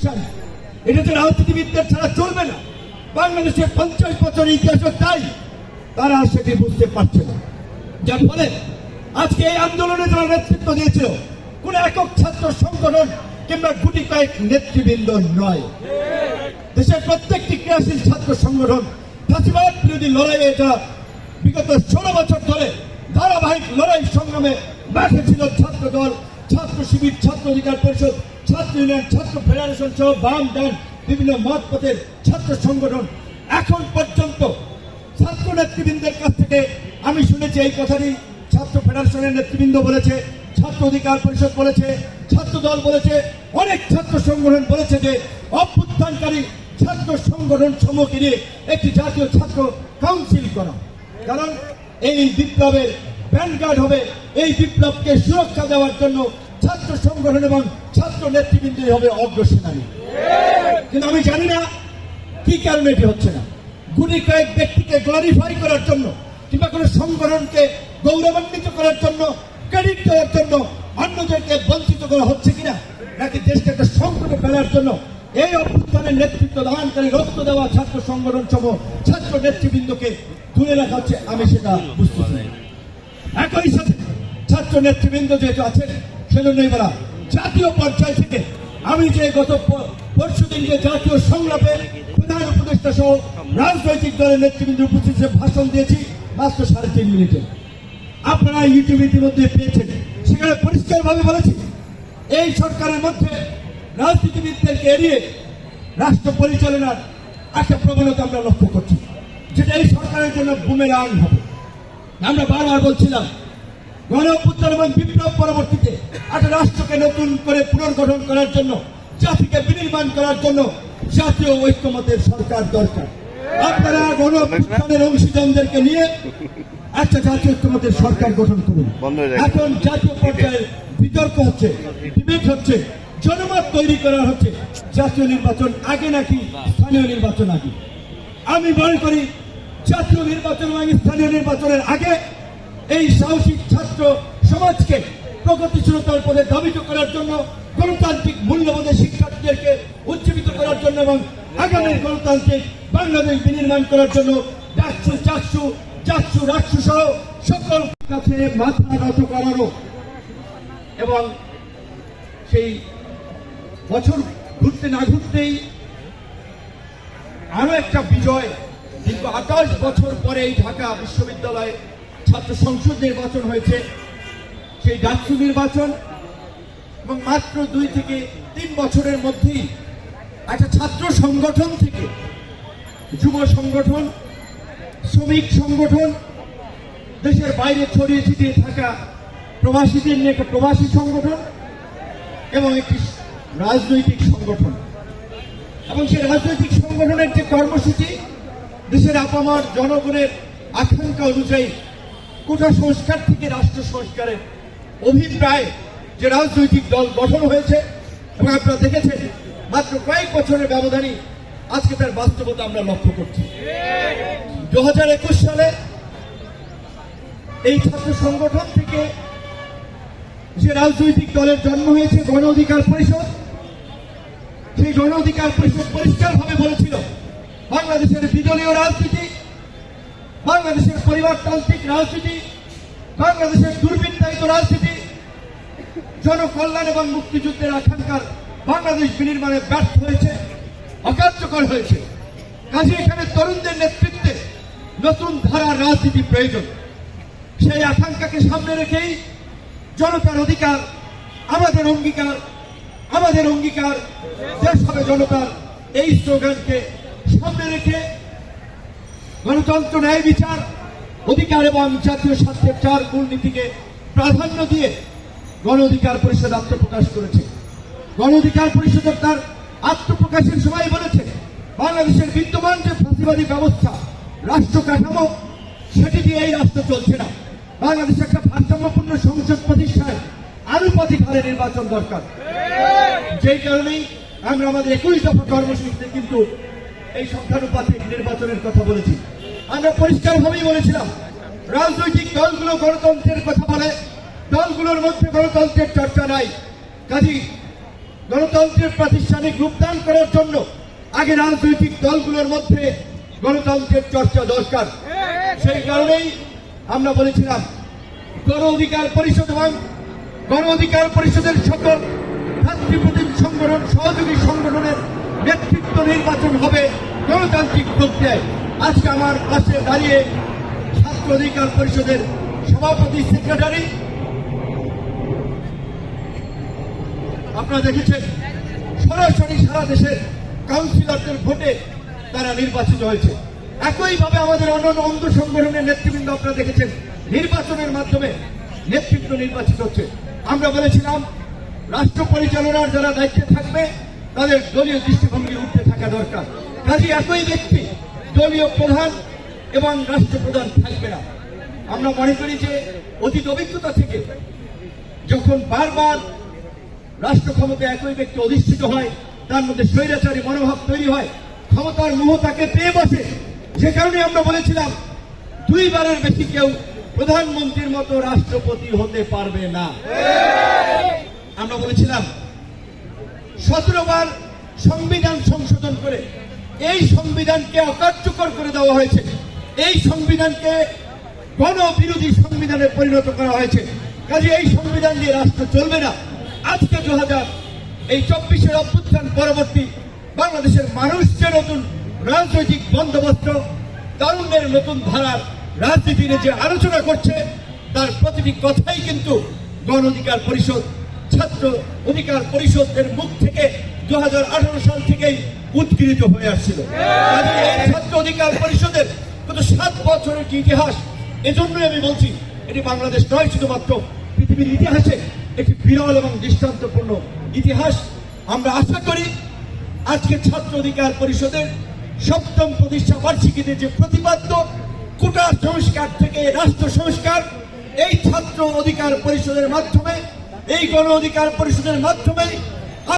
বিশ্বাস এটা যে রাজনীতিবিদদের ছাড়া চলবে না। বাংলাদেশের পঞ্চাশ বছরের ইতিহাসও তাই তারা সেটি বুঝতে পারছে না। যার ফলে আজকে এই আন্দোলনে যারা নেতৃত্ব দিয়েছিল, কোন একক ছাত্র সংগঠন কিংবা গুটি কয়েক নেতৃবৃন্দ নয়। দেশের প্রত্যেকটি ক্রিয়াশীল ছাত্র সংগঠন ফাঁসিবাদ বিরোধী লড়াইয়ে এটা বিগত ষোলো বছর ধরে ধারাবাহিক লড়াই সংগ্রামে মাঠে ছিল ছাত্র দল ছাত্র শিবির, ছাত্র অধিকার পরিষদ ছাত্র ইউনিয়ন, ছাত্র ফেডারেশন সহ বাম ডান বিভিন্ন মত পথের ছাত্র সংগঠন এখন পর্যন্ত ছাত্র নেতৃবৃন্দের কাছ থেকে আমি শুনেছি এই কথাটি। ছাত্র ফেডারেশনের নেতৃবৃন্দ বলেছে, ছাত্র অধিকার পরিষদ বলেছে, ছাত্র দল বলেছে, অনেক ছাত্র সংগঠন বলেছে যে অভ্যুত্থানকারী ছাত্র সংগঠন সমূহকে নিয়ে একটি জাতীয় ছাত্র কাউন্সিল করা। কারণ এই বিপ্লবের ভ্যানগার্ড হবে, এই বিপ্লবকে সুরক্ষা দেওয়ার জন্য ছাত্র সংগঠন এবং ছাত্র নেতৃবৃন্দই হবে অগ্রসেনারী কিন্তু আমি জানি না কি কারণে এটি হচ্ছে না গুলি কয়েক ব্যক্তিকে গ্লোরিফাই করার জন্য কিংবা কোনো সংগঠনকে গৌরবান্বিত করার জন্য ক্রেডিট দেওয়ার জন্য অন্যদেরকে বঞ্চিত করা হচ্ছে কিনা, নাকি দেশকে একটা সংকটে ফেলার জন্য এই অভ্যুত্থানের নেতৃত্ব দানকারী রক্ত দেওয়া ছাত্র সংগঠন সহ ছাত্র নেতৃবৃন্দকে দূরে রাখা হচ্ছে, আমি সেটা বুঝতেছি না। একই সাথে ছাত্র নেতৃবৃন্দ যেহেতু আছেন সেজন্যই বলা জাতীয় পর্যায় থেকে আমি যে গত পরশু দিন যে জাতীয় সংলাপে প্রধান উপদেষ্টা সহ রাজনৈতিক দলের নেতৃবৃন্দ উপস্থিত ভাষণ দিয়েছি, মাত্র সাড়ে তিন মিনিটে। আপনারা ইউটিউবে ইতিমধ্যে পেয়েছেন। সেখানে পরিষ্কারভাবে বলেছি, এই সরকারের মধ্যে রাজনীতিবিদদেরকে এড়িয়ে রাষ্ট্র পরিচালনার একটা প্রবণতা আমরা লক্ষ্য করছি, যেটা এই সরকারের জন্য বুমেরাং হবে। আমরা বারবার বলছিলাম গণ অভ্যুত্থান এবং বিপ্লব পরবর্তীতে একটা রাষ্ট্রকে নতুন করে পুনর্গঠন করার জন্য জাতিকে বিনির্মাণ করার জন্য জাতীয় ঐক্যমতের সরকার দরকার। আপনারা গণ অভ্যুত্থানের অংশীদারদেরকে নিয়ে একটা জাতীয় ঐক্যমতের সরকার গঠন করুন। এখন জাতীয় পর্যায়ে বিতর্ক হচ্ছে ডিবেট হচ্ছে জনমত তৈরি করা হচ্ছে জাতীয় নির্বাচন আগে নাকি স্থানীয় নির্বাচন আগে? আমি মনে করি জাতীয় নির্বাচন এবং স্থানীয় নির্বাচনের আগে এই সাহসিক ছাত্র সমাজকে প্রগতিশীলতার পদে দাবিত করার জন্য গণতান্ত্রিক মূল্যবোধের শিক্ষার্থীদেরকে উজ্জীবিত করার জন্য এবং আগামী গণতান্ত্রিক বাংলাদেশ বিনির্মাণ করার জন্য ডাকসু, চাকসু চাকসু রাকসু সহ সকল কাছে মাথা নত করানো এবং সেই বছর ঘুরতে না ঘুরতেই আরও একটা বিজয়, দীর্ঘ আঠাশ বছর পরে এই ঢাকা বিশ্ববিদ্যালয়ে ছাত্র সংসদ নির্বাচন হয়েছে, সেই ডাকসু নির্বাচন, এবং মাত্র দুই থেকে তিন বছরের মধ্যেই একটা ছাত্র সংগঠন থেকে যুব সংগঠন, শ্রমিক সংগঠন, দেশের বাইরে ছড়িয়ে ছিটিয়ে থাকা প্রবাসীদের নিয়ে একটা প্রবাসী সংগঠন এবং একটি রাজনৈতিক সংগঠন। এবং সেই রাজনৈতিক সংগঠনের যে কর্মসূচি, দেশের আপামার জনগণের আকাঙ্ক্ষা অনুযায়ী কোটা সংস্কার থেকে রাষ্ট্র সংস্কারের অভিপ্রায় যে রাজনৈতিক দল গঠন হয়েছে, এবং আপনারা দেখেছেন, মাত্র কয়েক বছরের ব্যবধানে আজকে তার বাস্তবতা আমরা লক্ষ্য করছি। দু হাজার একুশ সালে এই ছাত্র সংগঠন থেকে যে রাজনৈতিক দলের জন্ম হয়েছে, গণ অধিকার পরিষদ, সেই গণ অধিকার পরিষদ পরিষ্কারভাবে বলেছিল, বাংলাদেশের বিদলীয় রাজনীতি বাংলাদেশের পরিবারতান্ত্রিক রাজনীতি, বাংলাদেশের দুর্বৃত্তায়িত রাজনীতি, জনকল্যাণ এবং মুক্তিযুদ্ধের আকাঙ্ক্ষার বাংলাদেশ বিনির্মাণে ব্যর্থ হয়েছে, অকার্যকর হয়েছে। কাজে এখানে তরুণদের নেতৃত্বে নতুন ধারার রাজনীতি প্রয়োজন। সেই আকাঙ্ক্ষাকে সামনে রেখেই জনতার অধিকার, আমাদের অঙ্গীকার আমাদের অঙ্গীকার, দেশ হবে জনতার এই স্লোগানকে সামনে রেখে গণতন্ত্র, ন্যায় বিচার, অধিকার এবং জাতীয় স্বার্থের চার মূলনীতিকে প্রাধান্য দিয়ে গণ অধিকার পরিষদ আত্মপ্রকাশ করেছে। গণ অধিকার পরিষদের তার আত্মপ্রকাশের সময় বলেছে, বাংলাদেশের বিদ্যমান যে ফাঁসিবাদী ব্যবস্থা, রাষ্ট্র কাঠামো, সেটি দিয়ে এই রাষ্ট্র চলছে না। বাংলাদেশে একটা ভারসাম্যপূর্ণ সংসদ প্রতিষ্ঠায় আনুপাতিক হারে নির্বাচন দরকার। যেই কারণেই আমরা আমাদের একুশ দফা কর্মসূচিতে কিন্তু এই সংখ্যানুপাতিক নির্বাচনের কথা বলেছি। আমরা পরিষ্কারভাবেই বলেছিলাম, রাজনৈতিক দলগুলো গণতন্ত্রের কথা বলে, দলগুলোর মধ্যে গণতন্ত্রের চর্চা নাই। কাজী গণতন্ত্রের প্রাতিষ্ঠানিক রূপদান করার জন্য আগে রাজনৈতিক দলগুলোর মধ্যে গণতন্ত্রের চর্চা দরকার। সেই কারণেই আমরা বলেছিলাম, গণ অধিকার পরিষদ এবং গণ অধিকার পরিষদের সকল ভাতৃপ্রতিম সংগঠন, সহযোগী সংগঠনের নেতৃত্ব নির্বাচন হবে গণতান্ত্রিক প্রক্রিয়ায়। আজকে আমার পাশে দাঁড়িয়ে ছাত্র অধিকার পরিষদের সভাপতি, সেক্রেটারি। আপনারা দেখেছেন, সরাসরি সারা দেশের কাউন্সিলরদের ভোটে তারা নির্বাচিত হয়েছে। একইভাবে আমাদের অন্যান্য অঙ্গ সংগঠনের নেতৃবৃন্দ আপনারা দেখেছেন, নির্বাচনের মাধ্যমে নেতৃত্ব নির্বাচিত হচ্ছে। আমরা বলেছিলাম, রাষ্ট্র পরিচালনার যারা দায়িত্বে থাকবে তাদের দলীয় দৃষ্টিভঙ্গি উঠতে থাকা দরকার। কাজে একই ব্যক্তি, দলীয় প্রধান এবং রাষ্ট্রপ্রধান থাকবে না। আমরা মনে করি যে অতীত অভিজ্ঞতা থেকে যখন বারবার রাষ্ট্র ক্ষমতা একই ব্যক্তি অধিষ্ঠিত হয়, তার মধ্যে স্বৈরাচারী মনোভাব তৈরি হয়, ক্ষমতার মোহ তাকে পেয়ে বসে। যে কারণে আমরা বলেছিলাম, দুইবারের বেশি কেউ প্রধানমন্ত্রীর মতো রাষ্ট্রপতি হতে পারবে না। আমরা বলেছিলাম সতেরো বার সংবিধান সংশোধন করে এই সংবিধানকে অকার্যকর করে দেওয়া হয়েছে। এই সংবিধানকে গণবিরোধী সংবিধানে পরিণত করা হয়েছে। কাজে এই সংবিধান দিয়ে রাষ্ট্র চলবে না। আজকে দু হাজার এই চব্বিশের অভ্যুত্থান পরবর্তী বাংলাদেশের মানুষ যে নতুন রাজনৈতিক বন্দোবস্ত তরুণের নতুন ধারার রাজনীতির যে আলোচনা করছে, তার প্রতিটি কথাই কিন্তু গণ অধিকার পরিষদ ছাত্র অধিকার পরিষদের মুখ থেকে দু সাল থেকেই উৎকৃত হয়ে আসছিল। ছাত্র অধিকার পরিষদের গত সাত বছরের যে ইতিহাস, এজন্যই আমি বলছি, এটি বাংলাদেশ নয়, শুধুমাত্র পৃথিবীর ইতিহাসে একটি বিরল এবং দৃষ্টান্তপূর্ণ ইতিহাস। আমরা আশা করি, আজকে ছাত্র অধিকার পরিষদের সপ্তম প্রতিষ্ঠা বার্ষিকীতে যে প্রতিপাদ্য কোটা সংস্কার থেকে রাষ্ট্র সংস্কার, এই ছাত্র অধিকার পরিষদের মাধ্যমে এই গণ অধিকার পরিষদের মাধ্যমে